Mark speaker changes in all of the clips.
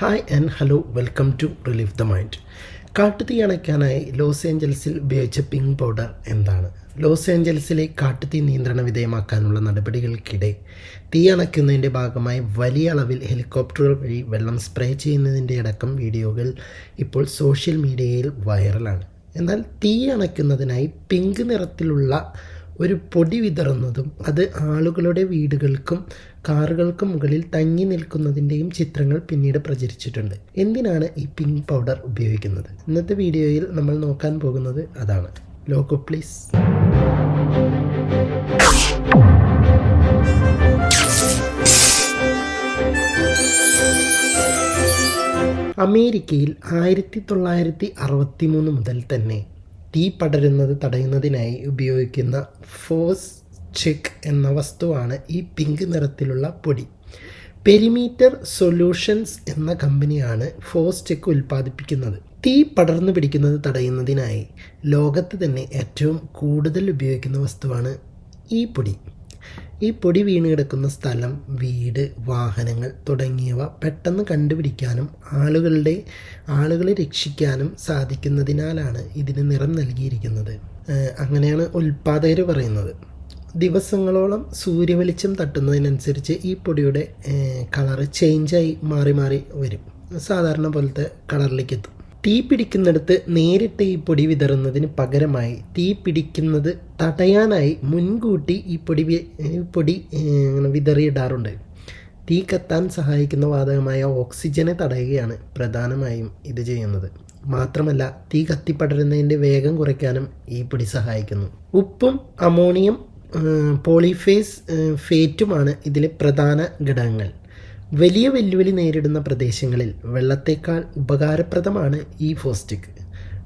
Speaker 1: Hi and hello welcome to relief the mind കാട്ടുതീ അണയ്ക്കാനായി loss ഏഞ്ചൽസിൽ ഉപയോഗിച്ച പിങ്ക് പൗഡർ എന്താണ്? ലോസ് ഏഞ്ചൽസിലെ കാട്ടുതീ നിയന്ത്രണ വിധേയമാക്കാനുള്ള നടപടികൾക്കിടെ തീ അണയ്ക്കുന്നതിന്റെ ഭാഗമായി വലിയ അളവിൽ ഹെലികോപ്റ്ററുകൾ വഴി വെള്ളം സ്പ്രേ ചെയ്യുന്നതിന്റെ അടക്കം വീഡിയോകൾ ഇപ്പോൾ സോഷ്യൽ മീഡിയയിൽ വൈറലാണ് എന്നാൽ തീ അണയ്ക്കുന്നതിനായി പിങ്ക് നിറത്തിലുള്ള ഒരു പൊടി വിതറുന്നതും അത് ആളുകളുടെ വീടുകൾക്കും കാറുകൾക്കും മുകളിൽ തങ്ങി നിൽക്കുന്നതിന്റെയും ചിത്രങ്ങൾ പിന്നീട് പ്രചരിച്ചിട്ടുണ്ട്. എന്തിനാണ് ഈ പിങ്ക് പൗഡർ ഉപയോഗിക്കുന്നത്? ഇന്നത്തെ വീഡിയോയിൽ നമ്മൾ നോക്കാൻ പോകുന്നത് അതാണ്. ലോഗോ പ്ലീസ് അമേരിക്കയിൽ ആയിരത്തി തൊള്ളായിരത്തി അറുപത്തി മൂന്ന് മുതൽ തന്നെ തീ പടരുന്നത് തടയുന്നതിനായി ഉപയോഗിക്കുന്ന ഫോസ് ചെക്ക് എന്ന വസ്തുവാണ് ഈ പിങ്ക് നിറത്തിലുള്ള പൊടി. പെരിമീറ്റർ സൊല്യൂഷൻസ് എന്ന കമ്പനിയാണ് ഫോസ് ചെക്ക് ഉൽപ്പാദിപ്പിക്കുന്നത്. തീ പടർന്നു പിടിക്കുന്നത് തടയുന്നതിനായി ലോകത്ത് തന്നെ ഏറ്റവും കൂടുതൽ ഉപയോഗിക്കുന്ന വസ്തുവാണ് ഈ പൊടി. ഈ പൊടി വീണ് കിടക്കുന്ന സ്ഥലം വീട് വാഹനങ്ങൾ തുടങ്ങിയവ പെട്ടെന്ന് കണ്ടുപിടിക്കാനും ആളുകളുടെ ആളുകളെ രക്ഷിക്കാനും സാധിക്കുന്നതിനാലാണ് ഇതിന് നിറം നൽകിയിരിക്കുന്നത്. അങ്ങനെയാണ് ഉൽപാദകർ പറയുന്നത്. ദിവസങ്ങളോളം സൂര്യവെളിച്ചം തട്ടുന്നതിനനുസരിച്ച് ഈ പൊടിയുടെ കളറ് ചേഞ്ചായി മാറി മാറി വരും. സാധാരണ പോലത്തെ കളറിലേക്ക് എത്തും തീ പിടിക്കുന്നിടത്ത് നേരിട്ട് ഈ പൊടി വിതറുന്നതിന് പകരമായി തീ പിടിക്കുന്നത് തടയാനായി മുൻകൂട്ടി ഈ പൊടി പൊടി വിതറിയിടാറുണ്ട്. തീ കത്താൻ സഹായിക്കുന്ന വാതകമായ ഓക്സിജനെ തടയുകയാണ് പ്രധാനമായും ഇത് ചെയ്യുന്നത്. മാത്രമല്ല തീ കത്തിപ്പടരുന്നതിന്റെ വേഗം കുറയ്ക്കാനും ഈ പൊടി സഹായിക്കുന്നു. ഉപ്പും അമോണിയം പോളിഫേസ് ഫേറ്റുമാണ് ഇതിലെ പ്രധാന ഘടകങ്ങൾ. വലിയ വെല്ലുവിളി നേരിടുന്ന പ്രദേശങ്ങളിൽ വെള്ളത്തേക്കാൾ ഉപകാരപ്രദമാണ് ഈ ഫോസ്റ്റിക്.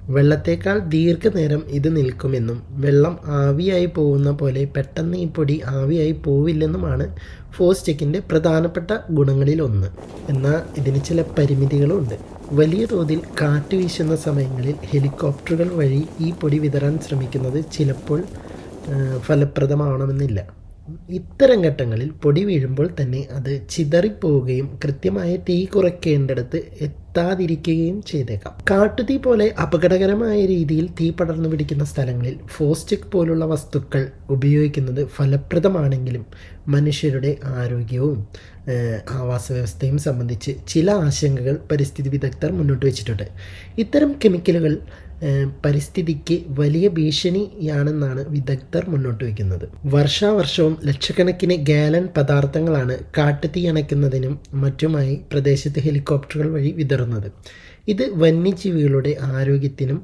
Speaker 1: വെള്ളത്തേക്കാൾ ദീർഘനേരം ഇത് നിൽക്കുമെന്നും വെള്ളം ആവിയായി പോകുന്ന പോലെ പെട്ടെന്ന് ഈ പൊടി ആവിയായി പോവില്ലെന്നുമാണ് ഫോസ്റ്റിക്കിന്റെ പ്രധാനപ്പെട്ട ഗുണങ്ങളിലൊന്ന്. എന്നാൽ ഇതിന് ചില പരിമിതികളുണ്ട്. വലിയ തോതിൽ കാറ്റ് വീശുന്ന സമയങ്ങളിൽ ഹെലികോപ്റ്ററുകൾ വഴി ഈ പൊടി വിതരാൻ ശ്രമിക്കുന്നത് ചിലപ്പോൾ ഫലപ്രദമാവണമെന്നില്ല. ഇത്തരം ഘട്ടങ്ങളിൽ പൊടി വീഴുമ്പോൾ തന്നെ അത് ചിതറിപ്പോവുകയും കൃത്യമായ തീ കുറയ്ക്കേണ്ടിടത്ത് എത്താതിരിക്കുകയും ചെയ്തേക്കാം. കാട്ടുതീ പോലെ അപകടകരമായ രീതിയിൽ തീ പടർന്നു പിടിക്കുന്ന സ്ഥലങ്ങളിൽ ഫോസ്റ്റിക് പോലുള്ള വസ്തുക്കൾ ഉപയോഗിക്കുന്നത് ഫലപ്രദമാണെങ്കിലും മനുഷ്യരുടെ ആരോഗ്യവും ആവാസ വ്യവസ്ഥയും സംബന്ധിച്ച് ചില ആശങ്കകൾ പരിസ്ഥിതി വിദഗ്ധർ മുന്നോട്ട് വെച്ചിട്ടുണ്ട്. ഇത്തരം കെമിക്കലുകൾ പരിസ്ഥിതിക്ക് വലിയ ഭീഷണിയാണെന്നാണ് വിദഗ്ധർ മുന്നോട്ട് വയ്ക്കുന്നത് വർഷാവർഷവും ലക്ഷക്കണക്കിന് ഗാലൻ പദാർത്ഥങ്ങളാണ് കാട്ടുതീ അണയ്ക്കുന്നതിനും മറ്റുമായി പ്രദേശത്ത് ഹെലികോപ്റ്ററുകൾ വഴി വിതറുന്നത് ഇത് വന്യജീവികളുടെ ആരോഗ്യത്തിനും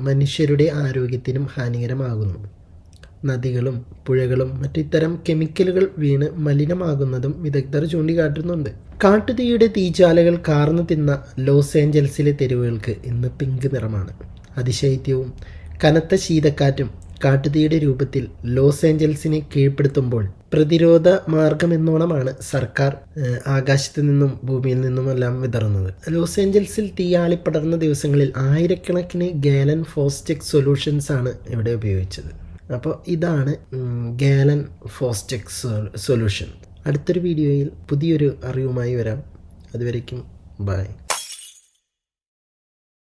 Speaker 1: മനുഷ്യരുടെ ആരോഗ്യത്തിനും ഹാനികരമാകുന്നു. നദികളും പുഴകളും മറ്റു ഇത്തരം കെമിക്കലുകൾ വീണ് മലിനമാകുന്നതും വിദഗ്ധർ ചൂണ്ടിക്കാട്ടുന്നുണ്ട്. കാട്ടുതീയുടെ തീച്ചാലകൾ കാർന്നു തിന്ന ലോസ് ഏഞ്ചൽസിലെ തെരുവുകൾക്ക് ഇന്ന് പിങ്ക് നിറമാണ്. അതിശൈത്യവും കനത്ത ശീതക്കാറ്റും കാട്ടുതീയുടെ രൂപത്തിൽ ലോസ് ഏഞ്ചൽസിനെ കീഴ്പ്പെടുത്തുമ്പോൾ പ്രതിരോധ മാർഗമെന്നോണമാണ് സർക്കാർ ആകാശത്ത് നിന്നും ഭൂമിയിൽ നിന്നുമെല്ലാം വിതറുന്നത്. ലോസ് ഏഞ്ചൽസിൽ തീയാളിപ്പടർന്ന ദിവസങ്ങളിൽ ആയിരക്കണക്കിന് ഗാലൻ ഫോസ്റ്റെക് സൊല്യൂഷൻസ് ആണ് ഇവിടെ ഉപയോഗിച്ചത്. അപ്പോൾ ഇതാണ് ഗാലൻ ഫോസ്റ്റെക് സൊല്യൂഷൻ. അടുത്തൊരു വീഡിയോയിൽ പുതിയൊരു അറിവുമായി വരാം. അതുവരയ്ക്കും ബൈ.